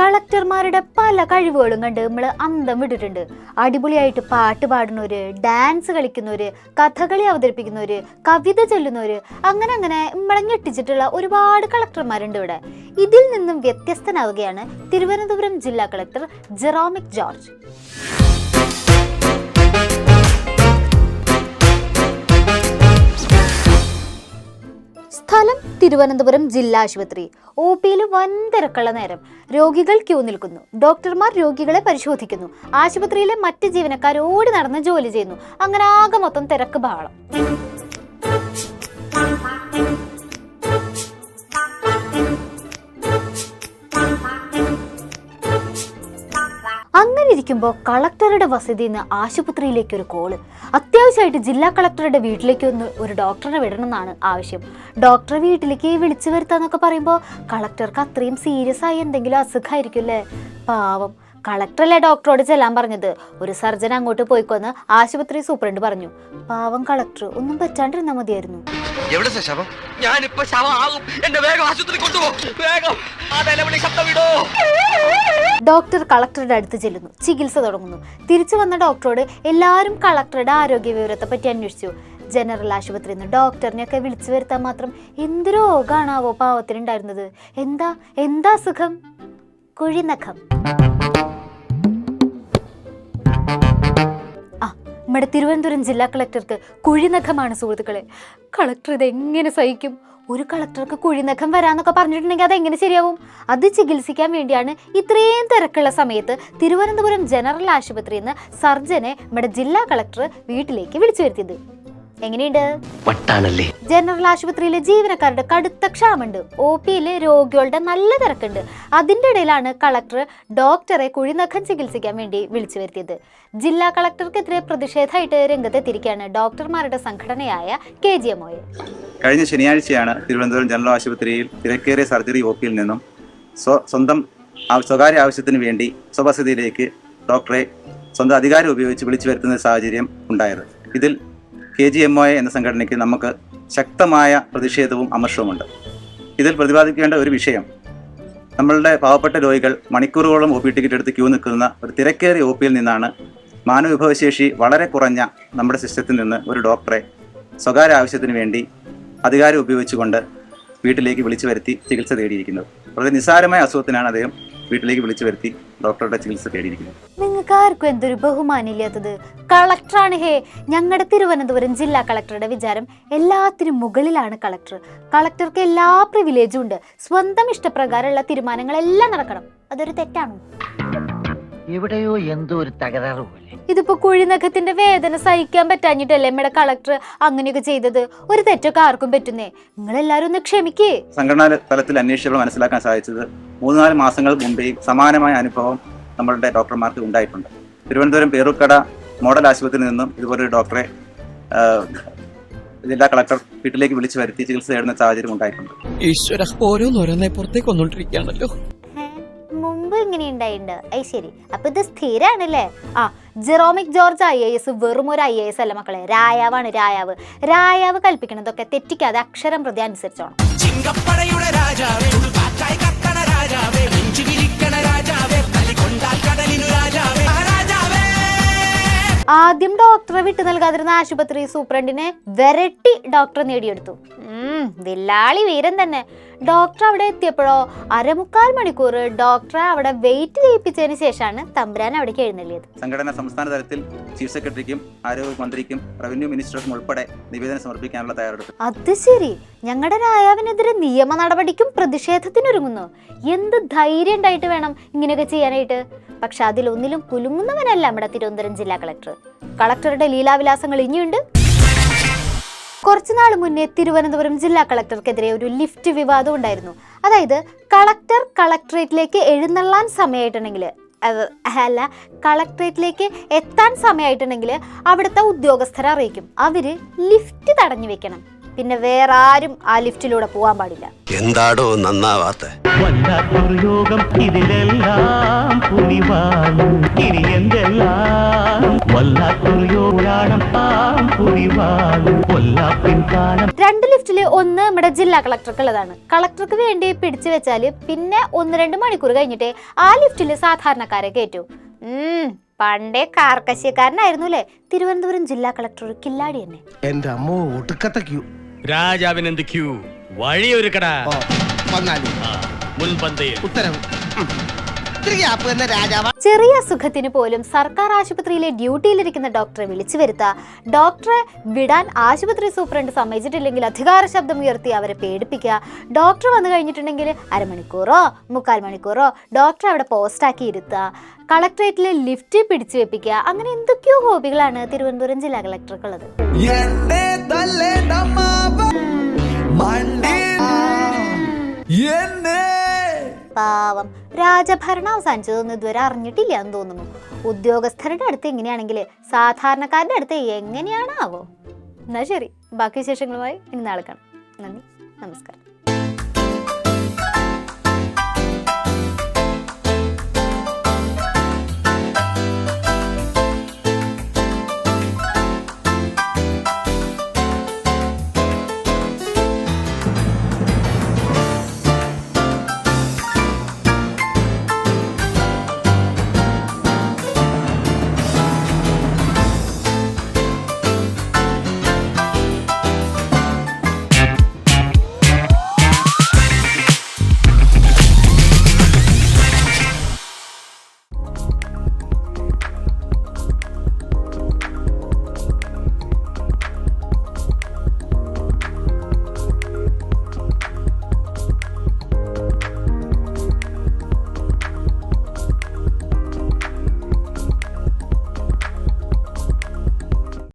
കളക്ടർമാരുടെ പല കഴിവുകളും കണ്ട് നമ്മൾ അന്തം വിട്ടിട്ടുണ്ട്. അടിപൊളിയായിട്ട് പാട്ട് പാടുന്നവര് ഡാൻസ് കളിക്കുന്നവര് കഥകളി അവതരിപ്പിക്കുന്നവര് കവിത ചൊല്ലുന്നവര് അങ്ങനെ അങ്ങനെ നമ്മളെ ഞെട്ടിച്ചിട്ടുള്ള ഒരുപാട് കളക്ടർമാരുണ്ട് ഇവിടെ. ഇതിൽ നിന്നും വ്യത്യസ്തനാവുകയാണ് തിരുവനന്തപുരം ജില്ലാ കളക്ടർ ജെറോമിക് ജോർജ്. സ്ഥലം തിരുവനന്തപുരം ജില്ലാ ആശുപത്രി. ഒ പിയിൽ വൻ തിരക്കുള്ള നേരം രോഗികൾ ക്യൂ നിൽക്കുന്നു. ഡോക്ടർമാർ രോഗികളെ പരിശോധിക്കുന്നു. ആശുപത്രിയിലെ മറ്റ് ജീവനക്കാർ ഓടി നടന്ന് ജോലി ചെയ്യുന്നു. അങ്ങനെ ആകെ മൊത്തം തിരക്ക് ബഹളം. ഇരിക്കുമ്പോൾ കളക്ടറുടെ വസതിയിൽ നിന്ന് ആശുപത്രിയിലേക്ക് ഒരു കോൾ. അത്യാവശ്യമായിട്ട് ജില്ലാ കളക്ടറുടെ വീട്ടിലേക്ക് ഒന്ന് ഒരു ഡോക്ടറെ വിടണം എന്നാണ് ആവശ്യം. ഡോക്ടറെ വീട്ടിലേക്ക് വിളിച്ചു വരുത്താന്നൊക്കെ പറയുമ്പോൾ കളക്ടർക്ക് അത്രയും സീരിയസ് ആയി എന്തെങ്കിലും അസുഖമായിരിക്കും അല്ലേ? പാവം. കളക്ടറല്ലേ ഡോക്ടറോട് ചെല്ലാൻ പറഞ്ഞത്? ഒരു സർജൻ അങ്ങോട്ട് പോയിക്കൊന്ന് ആശുപത്രി സൂപ്രണ്ട് പറഞ്ഞു. പാവം കളക്ടർ ഒന്നും പറ്റാണ്ടിരുന്നാ മതിയായിരുന്നു. എവിടെ ശവം? ഞാനിപ്പോ ശവമാകും എന്നെ വേഗം ആശുപത്രി വേഗം. ആ നിലവിളി ശബ്ദം ഡോക്ടർ കളക്ടറുടെ അടുത്ത് ചെല്ലുന്നു. ചികിത്സ തുടങ്ങുന്നു. തിരിച്ചു വന്ന ഡോക്ടറോട് എല്ലാവരും കളക്ടറുടെ ആരോഗ്യ വിവരത്തെ പറ്റി അന്വേഷിച്ചു. ജനറൽ ആശുപത്രിയിൽ നിന്ന് ഡോക്ടറിനെയൊക്കെ വിളിച്ചു വരുത്താൻ മാത്രം എന്ത് രോഗാണാവോ പാവത്തിനുണ്ടായിരുന്നത്? എന്താ? എന്താ സുഖം? കുഴിനഖം. നമ്മുടെ തിരുവനന്തപുരം ജില്ലാ കളക്ടർക്ക് കുഴിനഖമാണ് സുഹൃത്തുക്കളെ. കളക്ടർ ഇത് എങ്ങനെ സഹിക്കും? ഒരു കളക്ടർക്ക് കുഴിനഖം വരാന്നൊക്കെ പറഞ്ഞിട്ടുണ്ടെങ്കിൽ അതെങ്ങനെ ശരിയാവും? അത് ചികിത്സിക്കാൻ വേണ്ടിയാണ് ഇത്രയും തിരക്കുള്ള സമയത്ത് തിരുവനന്തപുരം ജനറൽ ആശുപത്രിയിൽ നിന്ന് സർജനെ നമ്മുടെ ജില്ലാ കളക്ടർ വീട്ടിലേക്ക് വിളിച്ചു വരുത്തിയത്. എങ്ങനെയുണ്ട്? പട്ടാണല്ലേ ജനറൽ ആശുപത്രിയിലെ ജീവനക്കാരുടെ കടുത്ത ക്ഷാമുണ്ട് ഒ പിയിലെ രോഗികളുടെ നല്ല തിരക്കുണ്ട്. അതിന്റെ ഇടയിലാണ് കളക്ടർ ഡോക്ടറെ കുഴിനഖം ചികിത്സിക്കാൻ വേണ്ടി വിളിച്ചു വരുത്തിയത്. ജില്ലാ കളക്ടർക്കെതിരെ പ്രതിഷേധമായിട്ട് രംഗത്തെത്തിയിരിക്കുകയാണ് ഡോക്ടർമാരുടെ സംഘടനയായ കെ ജി എം കഴിഞ്ഞ ശനിയാഴ്ചയാണ് തിരുവനന്തപുരം ജനറൽ ആശുപത്രിയിൽ തിരക്കേറിയ സർജറി ഒ പിയിൽ നിന്നും സ്വന്തം സ്വകാര്യ ആവശ്യത്തിന് വേണ്ടി സ്വവസതിയിലേക്ക് ഡോക്ടറെ സ്വന്തം അധികാരം ഉപയോഗിച്ച് വിളിച്ചു വരുത്തുന്ന സാഹചര്യം ഉണ്ടായത്. ഇതിൽ K G M O A എന്ന സംഘടനയ്ക്ക് നമുക്ക് ശക്തമായ പ്രതിഷേധവും അമർഷവുമുണ്ട്. ഇതിൽ പ്രതിപാദിക്കേണ്ട ഒരു വിഷയം നമ്മളുടെ പാവപ്പെട്ട രോഗികൾ മണിക്കൂറുകളോളം ഒ പി ടിക്കറ്റ് എടുത്ത് ക്യൂ നിൽക്കുന്ന ഒരു തിരക്കേറിയ ഒ പിയിൽ നിന്നാണ് മാനവവിഭവശേഷി വളരെ കുറഞ്ഞ നമ്മുടെ സിസ്റ്റത്തിൽ നിന്ന് ഒരു ഡോക്ടറെ സ്വകാര്യ ആവശ്യത്തിന് വേണ്ടി അധികാരം ഉപയോഗിച്ചുകൊണ്ട് വീട്ടിലേക്ക് വിളിച്ചു വരുത്തി ചികിത്സ തേടിയിരിക്കുന്നത്. വളരെ നിസ്സാരമായ അസുഖത്തിനാണ് അദ്ദേഹം വീട്ടിലേക്ക് വിളിച്ചു വരുത്തി ഡോക്ടറുടെ ചികിത്സ തേടിയിരിക്കുന്നു. നിങ്ങൾക്ക് ആർക്കും എന്തൊരു ബഹുമാനില്ലാത്തത് കളക്ടറാണ് ഹേ. ഞങ്ങളുടെ തിരുവനന്തപുരം ജില്ലാ കളക്ടറുടെ വിചാരം എല്ലാത്തിനും മുകളിലാണ് കളക്ടർ. കളക്ടർക്ക് എല്ലാ പ്രിവിലേജും ഉണ്ട്. സ്വന്തം ഇഷ്ടപ്രകാരമുള്ള തീരുമാനങ്ങളെല്ലാം നടക്കണം. അതൊരു തെറ്റാണോ? എവിടെയോ എന്തോ ഒരു തകരാറ് പോലെ. ഇതിപ്പോ കുഴിനഖത്തിന്റെ വേദന സഹിക്കാൻ പറ്റാഞ്ഞിട്ടല്ലേ നമ്മുടെ കളക്ടർ അങ്ങനെയൊക്കെ ചെയ്തത്? ഒരു തെറ്റൊക്കെ ആർക്കും പറ്റുന്നേ? നിങ്ങളെല്ലാരും ഒന്ന് ക്ഷമിക്കേ. സംഘടനാ തലത്തിൽ അന്വേഷിച്ചപ്പോൾ മനസ്സിലാക്കാൻ സാധിച്ചത് മൂന്നാൽ മാസങ്ങൾ മുമ്പേ സമാനമായ അനുഭവം നമ്മളുടെ ഡോക്ടർമാർക്ക് ഉണ്ടായിട്ടുണ്ട്. തിരുവനന്തപുരം പേറുക്കട മോഡൽ ആശുപത്രിയിൽ നിന്നും ഇതുപോലൊരു ഡോക്ടറെ ജില്ലാ കളക്ടർ വീട്ടിലേക്ക് വിളിച്ചു വരുത്തി ചികിത്സ തേടുന്ന സാഹചര്യം ഉണ്ടായിട്ടുണ്ട്. ഈശ്വര ഓരോന്നോരോന്നായി പുറത്തേക്ക് വന്നോണ്ടിരിക്കുകയാണല്ലോ. മുമ്പ് ഇങ്ങനെ ഉണ്ടായിട്ടുണ്ട് അത് ശരി. അപ്പൊ ഇത് സ്ഥിരാണല്ലേ? ആ Jeromic George I A S വെറും ഒരു ഐ എ എസ് അല്ല മക്കളെ. രായാവാണ് രായാവ്. രായാവ് കൽപ്പിക്കണതൊക്കെ തെറ്റിക്കാതെ അക്ഷരം പ്രതി അനുസരിച്ചോണം. രാജാവേ കാറ്റായി രാജാവേ രാജാവേ തലി കൊണ്ടാൽ കടലിനു രാജാവേ. മഹാരാജാവേ ആദ്യം ഡോക്ടറെ വിട്ടു നൽകാതിരുന്ന ആശുപത്രി സൂപ്രണ്ടിനെ വെരട്ടി ഡോക്ടറെ നേടിയെടുത്തു. വില്ലാളി വീരൻ തന്നെ. ഡോക്ടർ അവിടെ എത്തിയപ്പോഴോ അരമുക്കാൽ മണിക്കൂർ ഡോക്ടറെ അവിടെ വെയിറ്റ് ചെയ്യിപ്പിച്ചതിന് ശേഷമാണ് തമ്പുരാൻ അവിടേക്ക് എഴുന്നള്ളിയത്. സംഘടന സംസ്ഥാന തലത്തിൽ ചീഫ് സെക്രട്ടറിക്കും ആരോഗ്യ മന്ത്രിക്കും റവന്യൂ മിനിസ്റ്റർക്കും ഉൾപ്പെടെ നിവേദനം സമർപ്പിക്കാനുള്ള തയ്യാറെടുപ്പ്. അത് ശരി. ഞങ്ങളുടെ രായാവിനെതിരെ നിയമ നടപടിക്കും പ്രതിഷേധത്തിനൊരുങ്ങുന്നു. എന്ത് ധൈര്യം ഉണ്ടായിട്ട് വേണം ഇങ്ങനെയൊക്കെ ചെയ്യാനായിട്ട്? പക്ഷെ അതിലൊന്നിലും കുലുങ്ങുന്നവനല്ല നമ്മുടെ തിരുവനന്തപുരം ജില്ലാ കളക്ടർ. കളക്ടറുടെ ലീലാവിലാസങ്ങൾ ഇനിയുണ്ട്. കുറച്ചു നാൾ മുന്നേ തിരുവനന്തപുരം ജില്ലാ കളക്ടർക്കെതിരെ ഒരു ലിഫ്റ്റ് വിവാദം ഉണ്ടായിരുന്നു. അതായത് കളക്ടർ കളക്ടറേറ്റിലേക്ക് എഴുന്നള്ളാൻ സമയമായിട്ടുണ്ടെങ്കിൽ അല്ല കളക്ടറേറ്റിലേക്ക് എത്താൻ സമയമായിട്ടുണ്ടെങ്കിൽ അവിടുത്തെ ഉദ്യോഗസ്ഥരെ അറിയിക്കും. അവർ ലിഫ്റ്റ് തടഞ്ഞു വെക്കണം. പിന്നെ വേറെ ആരും ആ ലിഫ്റ്റിലൂടെ പോകാൻ പാടില്ല. എന്താടോ നന്നാവാത്ത? വല്ലാത്തൊരു യോഗം ഇതിലെല്ലാം പുലിവാലും ഇനി എന്തെല്ലാം? വല്ലാത്തൊരു യോഗാണം പുലിവാലും കൊല്ലാപ്പിൻ കാലം. രണ്ട് ലിഫ്റ്റിൽ ഒന്ന് നമ്മുടെ ജില്ലാ കളക്ടർക്ക് ഉള്ളതാണ് കളക്ടർക്ക് വേണ്ടി പിടിച്ചു വെച്ചാൽ പിന്നെ ഒന്ന് രണ്ട് മണിക്കൂർ കഴിഞ്ഞിട്ടേ ആ ലിഫ്റ്റിൽ സാധാരണക്കാരെ കയറ്റൂ. ഉം പണ്ടേ കാർക്കശ്യക്കാരനായിരുന്നു അല്ലേ തിരുവനന്തപുരം ജില്ലാ കളക്ടർ ഒരു കില്ലാടി തന്നെ. എന്റെ അമ്മോ ഒടുക്കത്തെ ക്യൂ. രാജാവിന് എന്ത് ക്യൂ കട വന്നാലും മുൻപന്തയിൽ. ഉത്തരവ് രാജാവ. ചെറിയ അസുഖത്തിന് പോലും സർക്കാർ ആശുപത്രിയിലെ ഡ്യൂട്ടിയിലിരിക്കുന്ന ഡോക്ടറെ വിളിച്ചു വരുത്തുക ഡോക്ടറെ വിടാൻ ആശുപത്രി സൂപ്രണ്ട് സമ്മതിച്ചിട്ടില്ലെങ്കിൽ അധികാര ശബ്ദം ഉയർത്തി അവരെ പേടിപ്പിക്കുക ഡോക്ടർ വന്നു കഴിഞ്ഞിട്ടുണ്ടെങ്കിൽ അരമണിക്കൂറോ മുക്കാൽ മണിക്കൂറോ ഡോക്ടറെ അവിടെ പോസ്റ്റാക്കി ഇരുത്തുക കളക്ട്രേറ്റിലെ ലിഫ്റ്റ് പിടിച്ചു വെപ്പിക്കുക അങ്ങനെ എന്തൊക്കെയോ ഹോബികളാണ് തിരുവനന്തപുരം ജില്ലാ കളക്ടർക്കുള്ളത്. എന്നെ മണ്ടി. എന്നെ. പാവം. രാജഭരണം അവസാനിച്ചതൊന്നും ഇതുവരെ അറിഞ്ഞിട്ടില്ല എന്ന് തോന്നുന്നു. ഉദ്യോഗസ്ഥരുടെ അടുത്ത് എങ്ങനെയാണെങ്കിൽ സാധാരണക്കാരുടെ അടുത്ത് എങ്ങനെയാണാവോ? എന്നാ ശരി. ബാക്കി വിശേഷങ്ങളുമായി ഇനി നാളെ കാണാം. നന്ദി. നമസ്കാരം.